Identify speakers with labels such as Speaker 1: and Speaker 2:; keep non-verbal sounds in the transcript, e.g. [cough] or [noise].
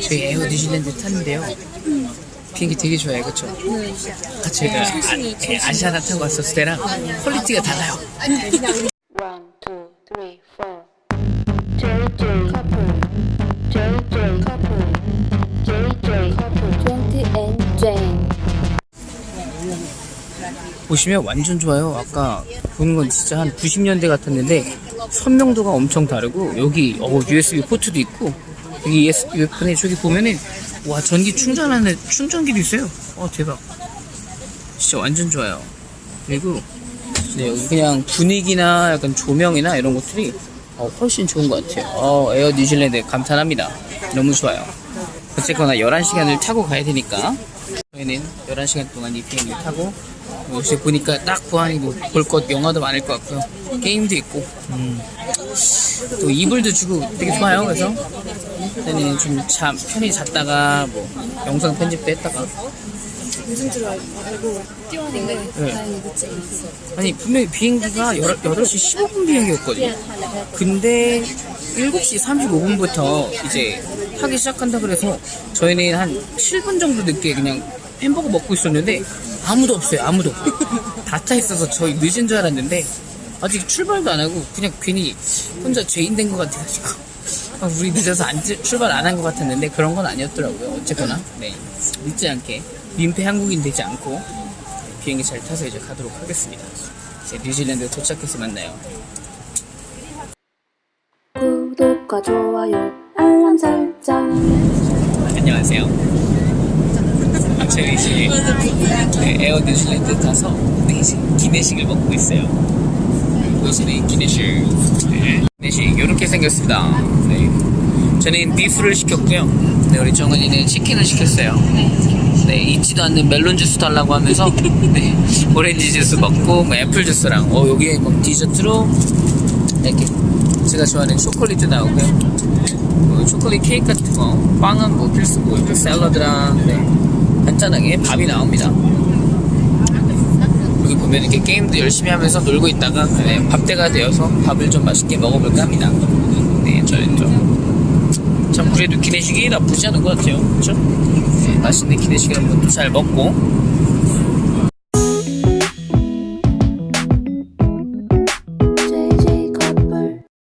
Speaker 1: 저희 에어 뉴질랜드 탔는데요. 비행기 되게 좋아요, 그쵸? 아, 저희가 아, 예, 아시아나 타고 왔었을 때랑 퀄리티가 달라요.
Speaker 2: One, two, three, four. JJ couple. JJ couple. JJ couple. Twenty and Jane.
Speaker 1: 보시면 완전 좋아요. 아까 보는 건 진짜 한 90년대 같았는데 선명도가 엄청 다르고 여기 어, USB 포트도 있고 여기 UFB에 저기 보면은 와 전기 충전하는 충전기도 있어요. 어 대박. 진짜 완전 좋아요. 그리고 네, 여기 그냥 분위기나 약간 조명이나 이런 것들이 어, 훨씬 좋은 것 같아요. 어, 에어 뉴질랜드 감탄합니다. 너무 좋아요. 어쨌거나 11시간을 타고 가야 되니까 저희는 11시간 동안 이 비행기 타고 역시 보니까 딱 보안이 볼것 영화도 많을 것 같고요. 게임도 있고 음. 또 이불도 주고 되게 좋아요. 그래서 저는 좀 잠, 편히 잤다가 뭐 영상 편집도 했다가
Speaker 3: 늦은 줄 알고 뛰었는데
Speaker 1: 네.
Speaker 3: 다행히 늦지 않았어.
Speaker 1: 아니 분명히 비행기가 8, 8시 15분 비행기였거든요 근데 7시 35분부터 이제 타기 시작한다 그래서 저희는 한 7분 정도 늦게 그냥 햄버거 먹고 있었는데 아무도 없어요 아무도 다타 있어서 저희 늦은 줄 알았는데 아직 출발도 안 하고 그냥 괜히 혼자 죄인 된 것 같아가지고 아, [laughs] 우리 늦어서 안, 지- 출발 안 한 것 같았는데 그런 건 아니었더라고요 어쨌거나 네 늦지 않게 민폐 한국인 되지 않고 비행기 잘 타서 이제 가도록 하겠습니다. 이제 뉴질랜드 도착해서 만나요.
Speaker 2: 구독과 좋아요, 알람 설정.
Speaker 1: 안녕하세요. 아, 저희 이제 네, 에어 뉴질랜드 타서 네, 기내식을 먹고 있어요. 보이시네 기내식. 네. 기내식 이렇게 생겼습니다. 네. 저는 비프를 시켰고요. 네, 우리 정은이는 치킨을 시켰어요. 네, 잊지도 않는 멜론 주스 달라고 하면서 네, [laughs] 오렌지 주스 먹고 뭐 애플 주스랑 어 여기에 뭐 디저트로 이렇게 제가 좋아하는 초콜릿도 나오고요. 뭐 초콜릿 케이크 같은 거, 빵은 뭐 필수고 이렇게 샐러드랑 네, 간단하게 밥이 나옵니다. 여기 보면 이렇게 게임도 열심히 하면서 놀고 있다가 네, 밥 때가 되어서 밥을 좀 맛있게 먹어볼까 합니다. 네, 저는 좀 참 그래도 기내식이 나쁘지 않은 것 같아요. 그렇죠? 네, 맛있는 기내식을 한번 또잘 먹고